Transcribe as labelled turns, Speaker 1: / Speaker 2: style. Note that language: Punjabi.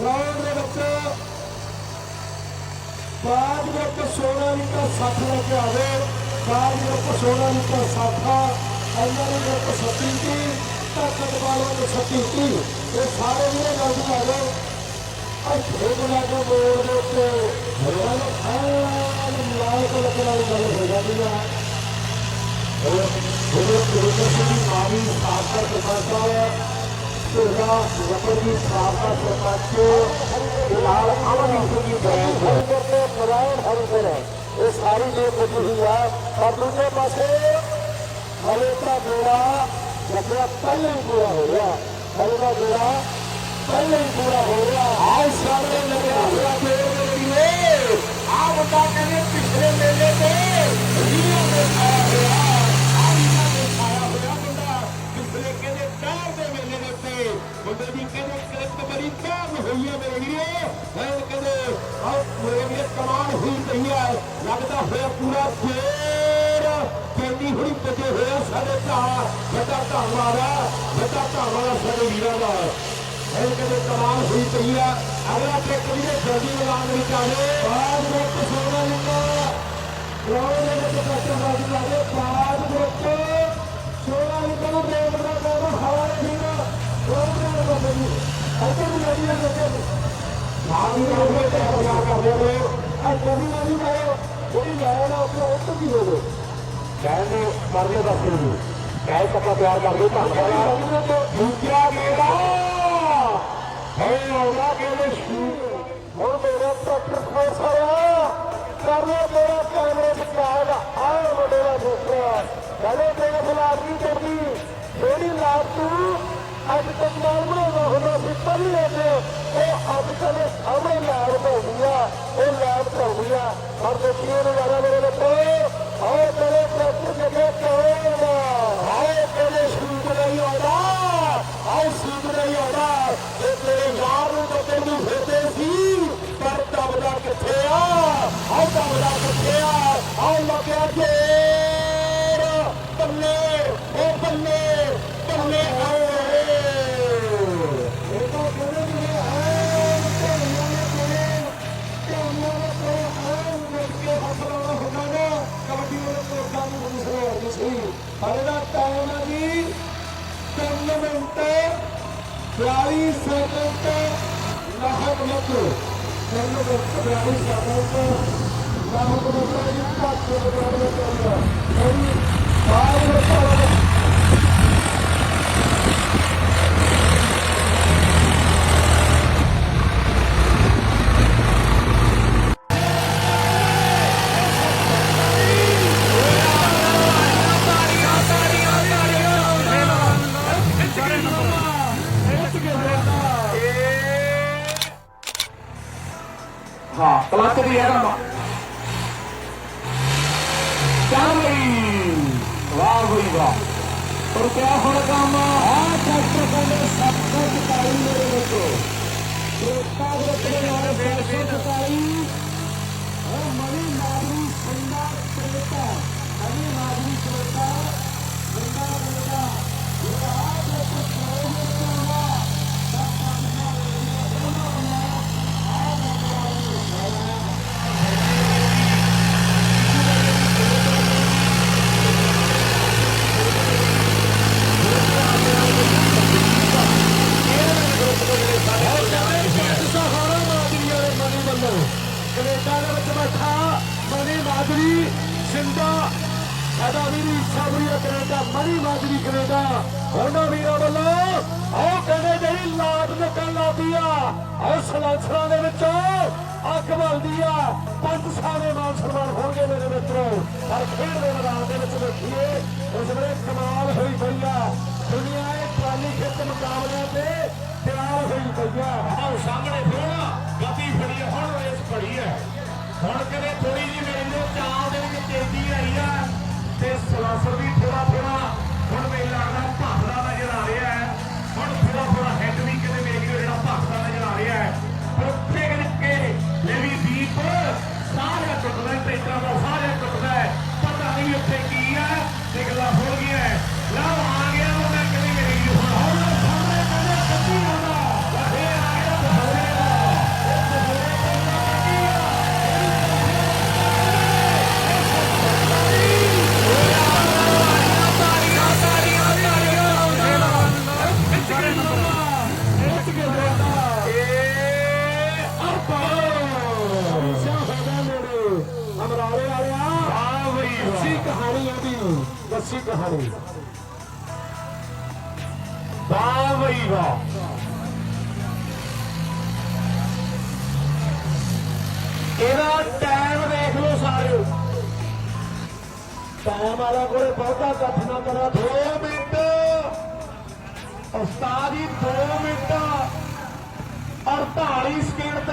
Speaker 1: ਗਰਾਊਂਡ ਦੇ ਵਿੱਚ ਬਾਜ ਵਿੱਚ ਸੋਨਾ ਲੀਟਰ 60 ਲੈ ਕੇ ਆਵੇ ਬਾਜ ਵਿੱਚ ਸੋਨਾ ਲੀਟਰ 60 ਅੰਦਰ ਵਿੱਚ 36 ਦੀ ਤਾਕਤ ਵਾਲਾ ਦੇ 36 ਦੀ ਇਹ ਸਾਰੇ ਵੀਰੇ ਜਲਦੀ ਆ ਜਾਓ ਅੱਜ ਖੇਡ ਕੇ ਬੋਲ ਦੇ ਉੱਤੇ ਹਰਿਆਣਾ ਨੂੰ ਖਾਣ ਲੱਗਣ ਵਾਲੀ ਗੱਲ ਹੋ ਜਾਂਦੀ ਆ ਉਹ ਉਹ ਸਿੰਘ ਮਾਵੀ ਸਾਖਰ ਸਰਪੰਚ ਸੁਰਗਾ ਵਪਰੀ ਸਾਖਰ ਸਰਪੰਚ ਲਾਲ ਅਮਨ ਸਿੰਘ ਜੀ ਬੈਂਕ ਕਰਦੇ ਫਰਾਉਣ ਹਰ ਕੋਲ ਇਹ ਸਾਰੀ ਜੋ ਕੁਝ ਹੀ ਆ ਪਰ ਦੂਜੇ ਪਾਸੇ ਹਲੇ ਦਾ ਬੇੜਾ ਜਿਹੜਾ ਪਹਿਲਾਂ ਹੀ ਪੂਰਾ ਹੋ ਗਿਆ ਹਲੇ ਦਾ ਬੇੜਾ ਪਹਿਲਾਂ ਹੀ ਪੂਰਾ ਹੋ ਗਿਆ ਆਹ ਸਾਹਮਣੇ ਲੱਗਿਆ ਹੋਇਆ ਮੇਰੇ ਹੋਈ ਹੈ ਮੇਰੇ ਵੀਰੇ। ਹੈ ਕਹਿੰਦੇ ਆ ਮੇਰੇ ਵੀਰੇ ਕਮਾਲ ਹੋਈ ਪਈ ਹੈ ਲੱਗਦਾ ਹੋਇਆ ਪੂਰਾ ਫੇਰ ਕੈਂਡੀ ਹੁਣੀ ਪੱਜੇ ਹੋਇਆ ਸਾਡੇ ਭਾ ਵੱਡਾ ਧੰਨਵਾਦ ਆ। ਵੱਡਾ ਧੰਨਵਾਦ ਸਾਡੇ ਵੀਰਾਂ ਦਾ। ਇਹ ਕਹਿੰਦੇ, ਕਮਾਲ ਹੋਈ ਪਈ ਆ। ਅਗਲਾ ਟਰੈਕ ਵੀ ਜਲਦੀ ਮੈਦਾਨ ਵਿੱਚ ਆ ਜਾਏ ਬਾਅਦ ਵਿੱਚ ਸੋਨਾ ਲਿਖਾ ਗਰਾਊਂਡ ਦੇ ਵਿੱਚ ਬੱਚਾ ਬਾਜੀ ਲਾ ਦੇ ਬਾਅਦ ਵਿੱਚ ਸੋਨਾ ਲਿਖਾ ਨੂੰ ਬ੍ਰੇਕ ਦਾ ਕੰਮ ਹਵਾ ਦੇ ਵੀਰ ਗਰਾਊਂਡ ਦੇ ਵਿੱਚ ਬੱਚਾ ਜੀ ਇੱਥੇ ਵੀ ਲੱਗੀ ਕਰਦੇ ਨੇ ਆ ਕਦੀ ਨਹੀਂ ਆਇਓ ਜਿਹੜੀ ਲੈਣ ਆ ਉਹ ਉੱਤੇ ਵੀ ਹੋ ਮਰਨੇ ਦਾ ਸੀ ਕਹਿ ਸਕਾਂ ਪਿਆਰ ਕਰਦੇ ਧੰਨਵਾਦ ਦੂਜਾ ਮੇਰਾ ਹੈ ਆਉਂਦਾ ਕਹਿੰਦੇ ਸ਼ੂ ਹੁਣ ਮੇਰਾ ਟਰੈਕਟਰ ਖੋਸਾ ਕਰ ਲੋ ਮੇਰਾ ਕੈਮਰੇ ਚ ਆਹ ਮੁੰਡੇ ਦਾ ਦੂਸਰਾ ਕਹਿੰਦੇ ਤੇਰੇ ਖਿਲਾਫ ਨਹੀਂ ਚੱਲਦੀ ਜਿਹੜੀ ਲਾਟ ਤੂੰ ਅੱਜ ਤੱਕ ਨਾਲ ਬਣਾਉਂਦਾ ਹੁੰਦਾ ਸੀ, ਪਹਿਲੇ ਤੇ ਉਹ ਅੱਜ ਕੱਲ੍ਹ ਸਾਹਮਣੇ ਲਾਟ ਪਾਉਂਦੀ ਆ, ਉਹ ਲਾਟ ਪਾਉਂਦੀ ਆ। ਪਰ ਦੇਖੀਏ ਨਜ਼ਾਰਾ ਮੇਰੇ ਬੱਚੇ নারী সাধারণতা লাভমত নারী সাধারণতা লাভমত ਹਾਂ
Speaker 2: ਕਲੱਚ ਦੀ ਹੈ ਕੰਮ ਚੱਲ ਬਈ ਵਾਹ ਬਈ ਵਾਹ ਪਰ ਕਿਆ ਹੁਣ ਕੰਮ
Speaker 1: ਆ ਡਾਕਟਰ ਕਹਿੰਦੇ ਸਭ ਤੋਂ ਚਕਾਈ ਮੇਰੇ ਵਿੱਚੋਂ ਪ੍ਰੋਤਾ ਦੇ ਤੇਰੇ ਨਾਲ ਬੇਸੋ ਚਕਾਈ ਉਹ ਮਨੀ ਮਾਦਰੀ ਸੰਦਾ ਪ੍ਰੇਤਾ ਮਨੀ ਮਾਦਰੀ ਪ੍ਰੇਤਾ ਸੰਦਾ ਪ੍ਰੇਤਾ ਇਹ ਆਪ ਦੇ ਪ੍ਰੋਗਰਾਮ ਵਿੱਚ ਆਉਂਦਾ ਸਹਾਰਾ ਮਾਦਰੀ ਵਾਲੇ ਮਨੀ ਵੱਲੋਂ ਕੈਨੇਡਾ ਦੇ ਵਿੱਚ ਬੈਠਾ ਮਨੀ ਮਾਦਰੀ ਸਿੰਦਾ ਸਾਡਾ ਵੀਰ ਸਾਬਰੀ ਕੈਨੇਡਾ ਮਨੀ ਮਾਦਰੀ ਕੈਨੇਡਾ ਉਹਨਾਂ ਵੀਰਾਂ ਵੱਲੋਂ ਆਹ ਕਹਿੰਦੇ ਜਿਹੜੀ ਲਾਟ ਨਿਕਲ ਲਾਦੀ ਆ ਆਹ ਸਲਾਂਸਰਾਂ ਦੇ ਵਿੱਚੋਂ ਅੱਗ ਬਲਦੀ ਆ ਪੰਜ ਸਾਰੇ ਮਾਨ ਸਨਮਾਨ ਹੋਣਗੇ ਮੇਰੇ ਮਿੱਤਰੋ ਪਰ ਖੇਡ ਦੇ ਮੈਦਾਨ ਦੇ ਵਿੱਚ ਵੇਖੀਏ ਉਸ ਵੇਲੇ ਤੇ
Speaker 2: ਸਲਾਸਰ ਵੀ ਥੋੜਾ ਕਹਾਣੀ ਵਾਹ ਬਈ ਵਾਹ ਇਹਦਾ ਟਾਈਮ ਦੇਖ ਲਓ ਸਾਰਿਓ ਟਾਈਮ ਵਾਲਾ ਕੋਲੇ ਬਹੁਤਾ ਕੱਠ ਨਾ ਕਰਾ। 2 ਮਿੰਟ। ਉਸਤਾਦ ਜੀ 2 ਮਿੰਟ। 48 ਸਕਿੰਟ